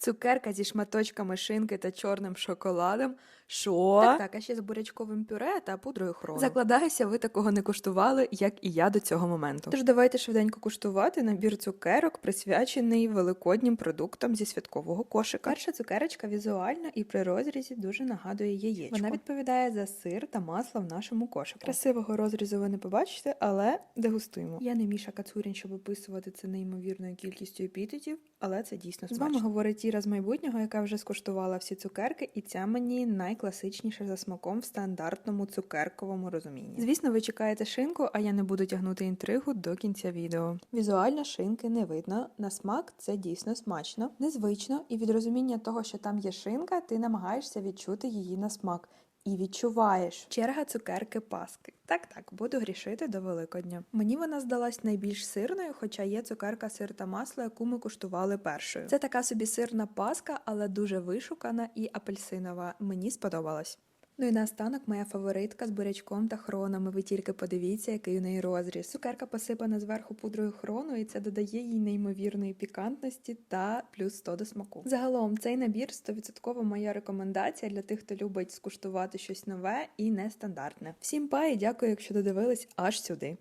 Цукерка зі шматочками шинки та чорним шоколадом. Що? Так, так, а ще з бурячковим пюре та пудрою хрону. Закладаюся, ви такого не куштували, як і я до цього моменту. Тож давайте швиденько куштувати набір цукерок, присвячений великоднім продуктам зі святкового кошика. Перша цукерочка візуальна і при розрізі дуже нагадує яєчко. Вона відповідає за сир та масло в нашому кошику. Красивого розрізу ви не побачите, але дегустуємо. Я не Міша Кацурін, щоб описувати це неймовірною кількістю епітетів, але це дійсно смачно. З вами говорить Тіра з майбутнього, яка вже скуштувала всі цукерки, і ця мені найкласичніша за смаком в стандартному цукерковому розумінні. Звісно, ви чекаєте шинку, а я не буду тягнути інтригу до кінця відео. Візуально шинки не видно. На смак це дійсно смачно, незвично, і від розуміння того, що там є шинка, ти намагаєшся відчути її на смак. І відчуваєш черга цукерки паски. Так, так, буду грішити до Великодня. Мені вона здалась найбільш сирною, хоча є цукерка сир та масло, яку ми куштували першою. Це така собі сирна паска, але дуже вишукана і апельсинова. Мені сподобалась. Ну і наостанок моя фаворитка з бурячком та хронами. Ви тільки подивіться, який у неї розріз. Цукерка посипана зверху пудрою хрону, і це додає їй неймовірної пікантності та плюс 100 до смаку. Загалом цей набір 100% моя рекомендація для тих, хто любить скуштувати щось нове і нестандартне. Всім па і дякую, якщо додивились аж сюди.